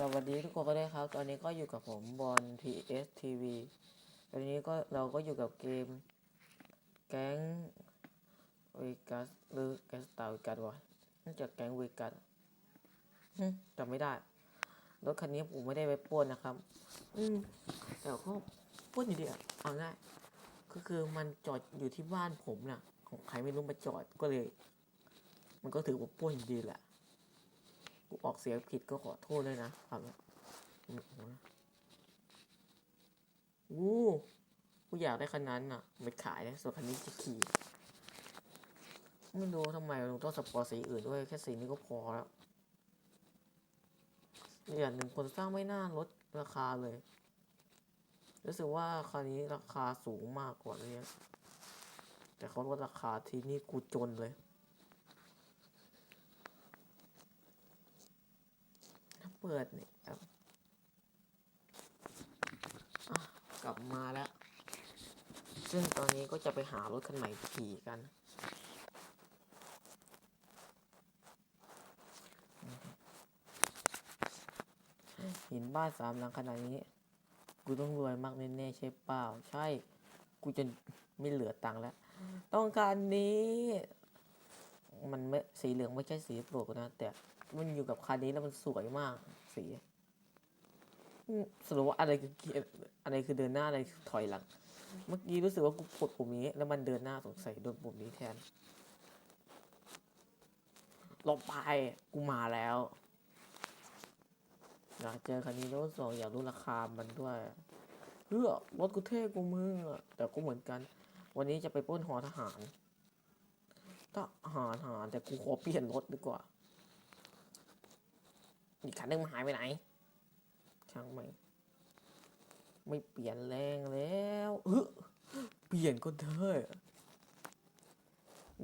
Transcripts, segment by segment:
สวัสดีทุกคนก็ได้ครับ ตอนนี้ก็อยู่กับผมบอล PS TV ตอนนี้ก็เราก็อยู่กับเกม แก๊งเวกัสหรือแก๊งสตาร์เวกัสวะน่าจะแก๊งเวกัสจำไม่ได้รถคันนี้ผมไม่ได้ไปปล้นนะครับ อืมแต่ก็ปล้นอยู่ดีอะเอาง่ายก็คือมันจอดอยู่ที่บ้านผมน่ะ ของใครไม่รู้มาจอดก็เลย มันก็ถือว่าปล้นอยู่ดีแหละ กูออกเสียงผิดก็ขอโทษด้วยนะครับอู้กูอยากได้คันนั้นอะไม่ขายนะส่วนคันนี้จะขี่ไม่รู้ทำไมต้องสปอร์สีอื่นด้วยแค่สีนี้ก็พอแล้วอีกอย่างหนึ่งคนสร้างไม่น่าลดราคาเลยรู้สึกว่าคันนี้ราคาสูงมากกว่านี้แต่เขาลดราคาทีนี้กูจนเลย ถ้า เปิดเนี่ยครับกลับมาแล้ว ซึ่งตอนนี้ก็จะไปหารถคันใหม่ขี่กัน เห็นบ้านสามหลังขนาดนี้ กูต้องรวยมากแน่ๆใช่เปล่า ใช่ กูจะไม่เหลือตังค์แล้ว ต้องการนี้ มันไม่สีเหลืองไม่ใช่สีโปรดนะ แต่ มันอยู่กับคันนี้แล้วมันสวยมากสีสรุปว่าอะไรคือเกียร์อะไรคือเดินหน้าอะไรคือถอยหลัง เมื่อกี้รู้สึกว่ากูกดปุ่มนี้ แล้วมันเดินหน้าสงสัยโดนปุ่มนี้แทนลงไปกูมาแล้วอยากเจอคันนี้แล้วสองอยากรู้ราคามันด้วยเฮ้ยรถกูเท่กูมึงอะแต่ก็เหมือนกัน วันนี้จะไปป้นหอทหารทหารทหารแต่กูขอเปลี่ยนรถดีกว่า อีกคันหนึงมันหายไปไหน ช่างไม่ไม่เปลี่ยนแรงแล้วเออเปลี่ยนก็ได้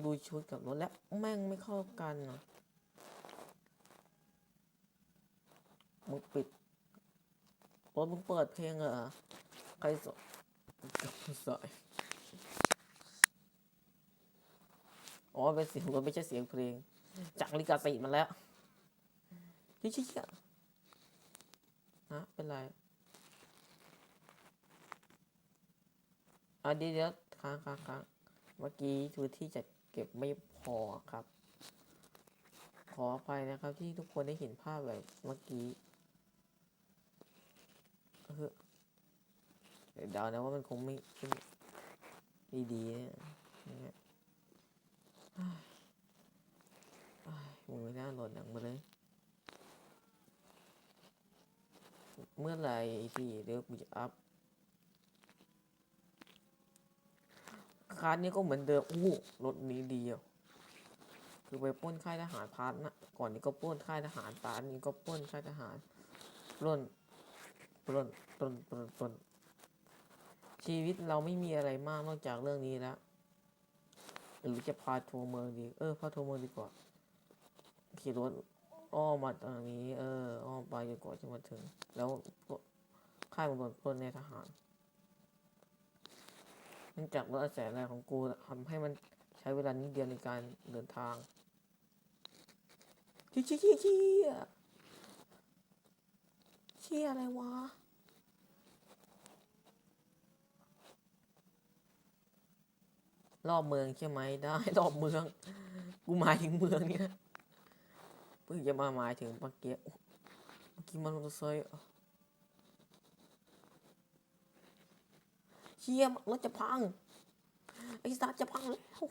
ดูชุดกับรถแล้วแม่งไม่เข้ากันนะมึงปิดรถมึงเปิดเพลงเหรอใครสอนกับสายอ๋อเป็นเสียงรถไม่ใช่เสียงเพลงจากลิกาสีมันแล้ว เฮ้ยเชี่ยฮะเป็นไรอะเดี๋ยวเดี๋ยวค้างค้างค้างเมื่อกี้พื้นที่จะเก็บไม่พอครับ ขออภัยนะครับที่ทุกคนได้เห็นภาพแบบเมื่อกี้เดี๋ยวเดานะว่ามันคงไม่ไม่ไม่ดีนะอย่างเงี้ยอ้ายอ้ายมึงไม่น่าโหลดหนังมาเลย เมื่อไหร่ที่เดี๋ยวกูจะอัพคันนี้ก็เหมือนเดิมอู้รถนี้ดีอะคือไปป้นค่ายทหารพาร์ทนะก่อนนี้ก็ป้นค่ายทหารพาร์ทนี้ก็ป้นค่ายทหารปล้นปล้นปล้นปล้นปล้นชีวิตเราไม่มีอะไรมากนอกจากเรื่องนี้แล้วหรือจะพาทัวร์เมืองดี เออพาทัวร์เมืองดีกว่าขี่รถ อ้อมมาตรงนี้ เออ อ้อมไปจนกว่าจะมาถึง แล้วค่ายมันโดนปล้นในทหารเนื่องจากรถอาแสแรงของกูทำให้มันใช้เวลานิดเดียวในการเดินทางชี่ยเชี่ยเชี่ยเชี่ยเชี่ยอะไรวะรอบเมืองใช่ไหมได้ รอบเมือง กูหมายถึงเมืองเนี่ย เพิ่งจะมาหมายถึงเมื่อกี้เมื่อกี้มันมอเตอร์ไซค์เชี่ยรถจะพังไอ้สัตว์จะพังแล้ว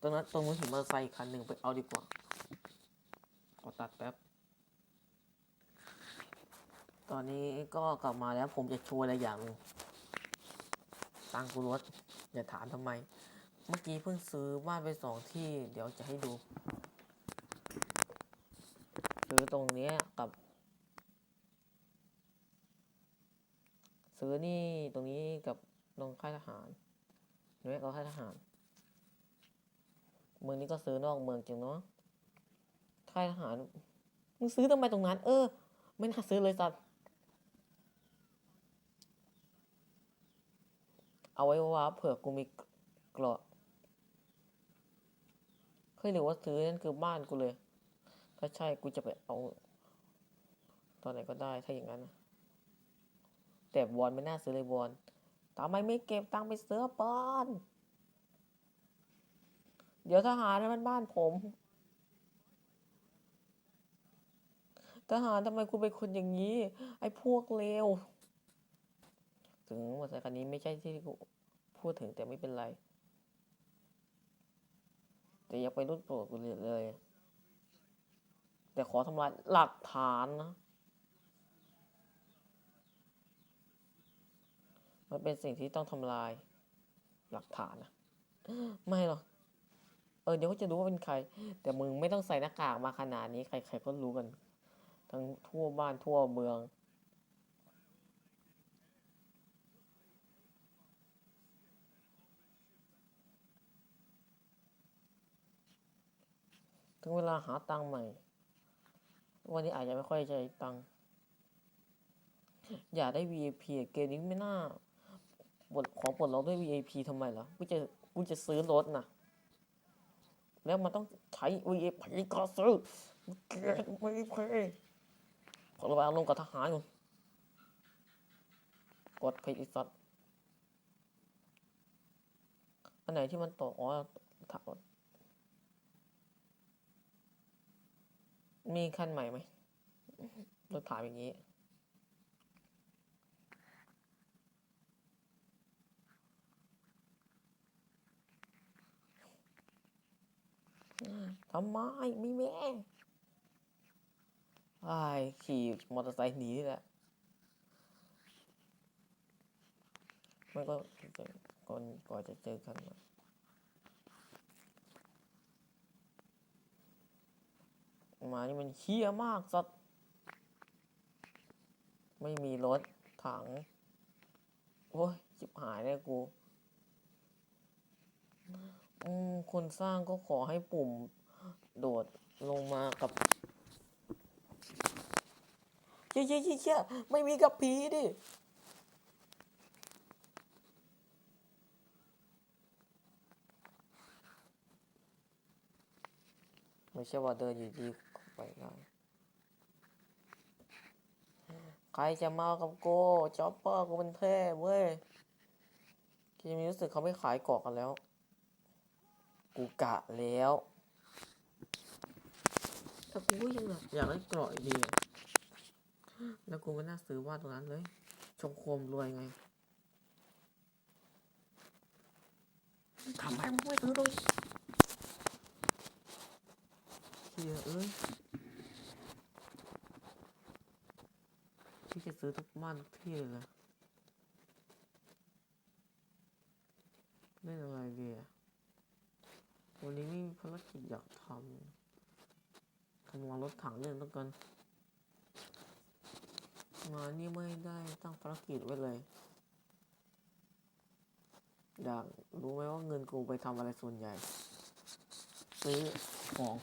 ตรงนั้นตรงนู้นเห็นมอเตอร์ไซค์อีกคันหนึ่งไปเอาดีกว่าขอตัดแป๊บตอนนี้ก็กลับมาแล้วผมจะโชว์อะไรอย่างหนึ่งตังกูรถอย่าถามทำไม เมื่อกี้เพิ่งซื้อบ้านไปสองที่ เดี๋ยวจะให้ดู ตรงเนี้ยกับ ซื้อนี่ตรงนี้กับตรงค่ายทหารเห็นไหมก็ค่ายทหาร เมืองนี้ก็ซื้อนอกเมืองจริงเนาะค่ายทหาร มึงซื้อทำไมตรงนั้น เออ ไม่น่าซื้อเลยสัตว์ เอาไว้ว่าเผื่อกูมีกราะเฮ้ยหรือว่าซื้อนั่นคือบ้านกูเลย ถ้าใช่กูจะไปเอา ตอนไหนก็ได้ถ้าอย่างนั้น แต่วอนไม่น่าซื้อเลยวอนทำไมไม่เก็บตังค์ไปซื้อปอนเดี๋ยวทหารนะมันบ้านผมทหารทำไมคุณเป็นคนอย่างนี้ ไอ้พวกเลวถึงมอเตอร์ไซคันนี้ไม่ใช่ที่กูพูดถึงแต่ไม่เป็นไร แต่อยังไปรุ่นโปรดกูเลยเลย แต่ขอทำลายหลักฐานนะ มันเป็นสิ่งที่ต้องทำลายหลักฐานนะ ไม่หรอก เออเดี๋ยวก็จะรู้ว่าเป็นใคร แต่มึงไม่ต้องใส่หน้ากากมาขนาดนี้ ใครๆก็รู้กัน ทั้งทั่วบ้านทั่วเมืองถึงเวลาหาตังค์ใหม่ วันนี้อาจจะไม่ค่อยใช้ตัง อยากได้ VIP เกมนี้ไม่น่าบทขอปลดล็อกด้วย VIP ทำไมล่ะกูจะกูจะซื้อรถนะแล้วมันต้องใช้ VIP ก็ซื้อเกมไม่เพยขอระบายอารมณ์กับทหารก่อนกดเพย์อีสัตอันไหนที่มันต่ออ๋อถา มีขั้นใหม่ไหมราถามอย่างนี้ ทำไมมีแม่ไอ้ขี่มอเตอร์ไซค์หนีนี่แหละมันก็ก่อนก่อนจะเจอกันนะ มานี่มันเฮี้ยมากสัตว์ไม่มีรถถัง โอ้ยจิบหายเลยกูอืมคนสร้างก็ขอให้ปุ่มโดดลงมากับเชี่ยเชี่ยเชี่ยเชี่ยไม่มีกับผีดิไม่ใช่ว่าเดินอยู่ดี ไปได้ใครจะมากับโกจ็อปเปอร์กูเป็นเท่เว้ยที่มีรู้สึกเขาไม่ขายเกาะกันแล้ว กูกะแล้วแต่กูก็ยังแบบอยากได้เกราะดีอะแล้วกูก็น่าซื้อว่าตรงนั้นเลยชงโคมรวยไงทำไมมึงไม่ซื้อเลยเฮียเอ้ย พี่จะซื้อทุกบ้านทุกที่เลยนะเล่นอะไรดีอะวันนี้มีภารกิจอยากทำทำวางรถถังเล่นแล้วกัน มานี่ไม่ได้ตั้งภารกิจไว้เลย อยากรู้ไหมว่าเงินกูไปทำอะไรส่วนใหญ่ ซื้อของ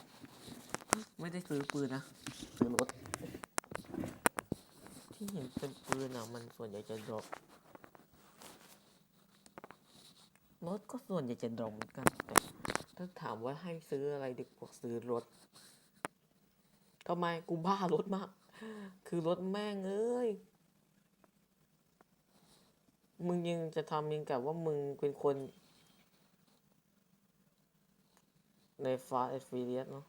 ไม่ได้ซื้อปืนนะ ซื้อรถ ที่เห็นเป็นปืนอะมันส่วนใหญ่จะดรอปรถก็ส่วนใหญ่จะดรอปเหมือนกันแต่ถ้าถามว่าให้ซื้ออะไรเดีกว่าซื้อรถทำไมกูบ้ารถมาก คือรถแม่งเอ้ย มึงยังจะทำยังกับว่ามึงเป็นคน ในฟาสต์แอฟเลียสเนาะ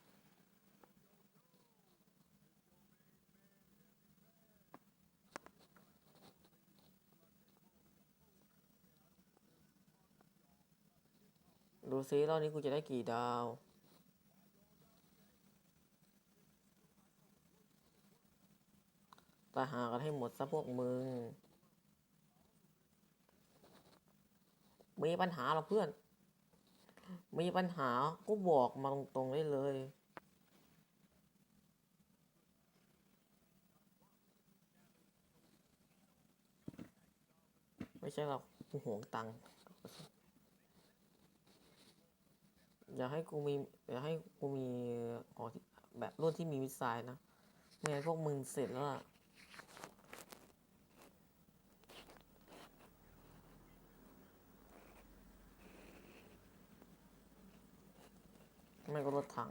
ดู ซิรอบนี้กูจะได้กี่ดาว ตาหากันให้หมดซะพวกมึง มีปัญหาเหรอเพื่อน มีปัญหาก็บอกมาตรงๆได้เลยไม่ใช่หรอกกูหวงตังค์ อย่าให้กูมีอย่าให้กูมีของที่แบบรุ่นที่มีมิสไซล์นะไม่งั้นพวกมึงเสร็จแล้วล่ะไม่ก็รถถัง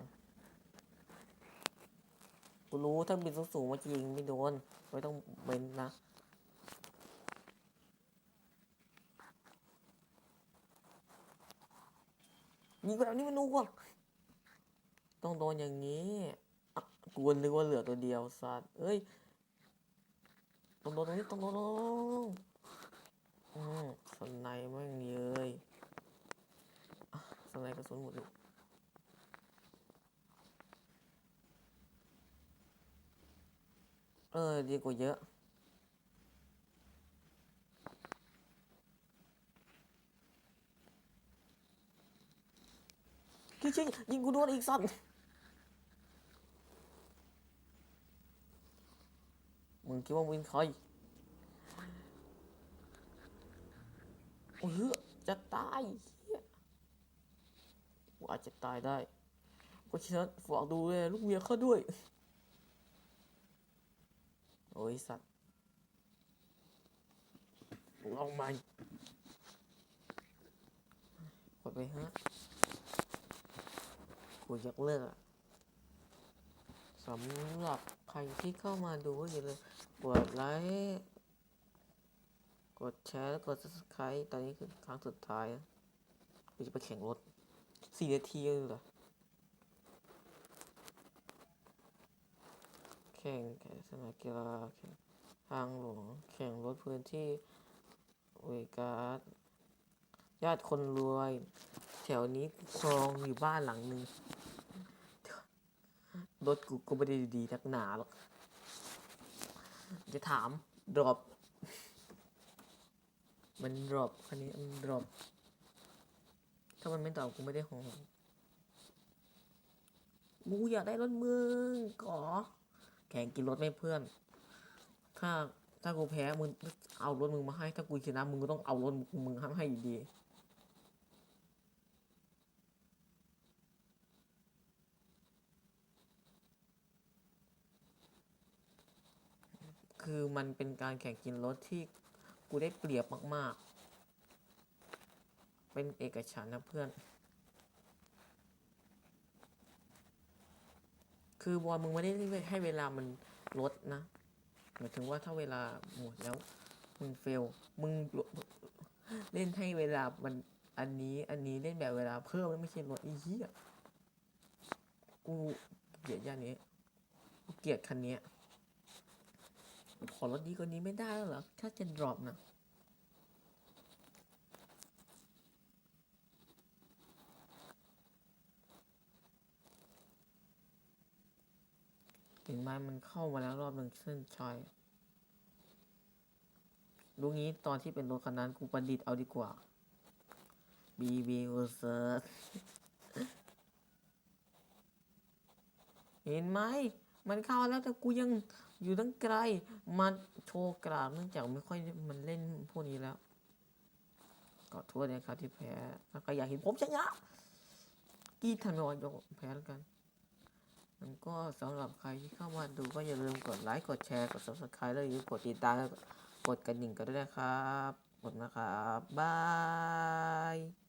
กูรู้ถ้าบินสูงๆมาจริงไม่โดน ไม่ต้องเบนนะ ยิงแบบนี้มันนูว่ะต้องโดนอย่างนี้อะกูนึกว่าเหลือตัวเดียวสัตว์เอ้ยต้องโดนตรงนี้ต้องโดนต้องโดนอืมสไนด์แม่งเย้ยสไนกระสุนหมดเลยเออดีกว่าเยอะ คิดชิยิงกูโดนอีกสัตว์มึงคิดว่ามึงเป็นใครโอ้ยจะตายเหี้ยกูอาจจะตายได้เพราะฉะนั้นฝากดูแลลูกเมียเขาด้วย โอ้ยสัตว์ลองมันกดไปฮะ กูยกเลิกอะสำหรับใครที่เข้ามาดูอย่าลืมกดไลค์กดแชร์กด subscribe ตอนนี้คือครั้งสุดท้ายกูจะไปแข่งรถสี่นาทีเลยเหรอแข่งแข่งสนามกีฬาแข่งทางหลวงแข่งรถพื้นที่เวกัสญาติคนรวย แถวนี้ครองอยู่บ้านหลังหนึ่งรถกูก็ไม่ได้ดีนักหนาหรอก จะถามดรอปมันดรอปคันนี้มันดรอปถ้ามันไม่ตอบกูไม่ได้หองกูอยากได้รถมึงก่อแข่งกินรถไม่เพื่อน ถ้าถ้ากูแพ้มึงเอารถมึงมาให้ ถ้ากูชนะมึงก็ต้องเอารถมึงให้อยู่ดี คือมันเป็นการแข่งกินรถที่กูได้เปรียบมาก ๆ เป็นเอกฉันนะเพื่อน คือบอลมึงไม่ได้ให้เวลามันลดนะ หมายถึงว่าถ้าเวลาหมดแล้วมึงเฟล มึงเล่นให้เวลามันอันนี้อันนี้เล่นแบบเวลาเพิ่มไม่ใช่ลดอีเหี้ยกูเกลียดย่างนี้กูเกลียดคันนี้ ขอรถดีกว่านี้ไม่ได้แล้วเหรอ ถ้าจะดรอปนะเห็นไหมมันเข้ามาแล้วรอบหนึ่งเส้นชัยรู้งี้ตอนที่เป็นรถคันนั้นกูประดิษฐ์เอาดีกว่าบีบีเวอเซอร์เห็นไหม มันเข้าแล้วแต่กูยังอยู่ตั้งไกล มาโชว์กราบเนื่องจากไม่ค่อยมันเล่นพวกนี้แล้วก็โทษนะครับที่แพ้ถ้าใครอยากเห็นผมชนะกรีดทันไม่ไหวยกแพ้แล้วกันมันก็สำหรับใครที่เข้ามาดูก็อย่าลืมกดไลค์กดแชร์กด subscribe แล้วอย่าลืมกดติดตามแล้วก็กดกระดิ่งกันด้วยนะครับ กดนะครับบาย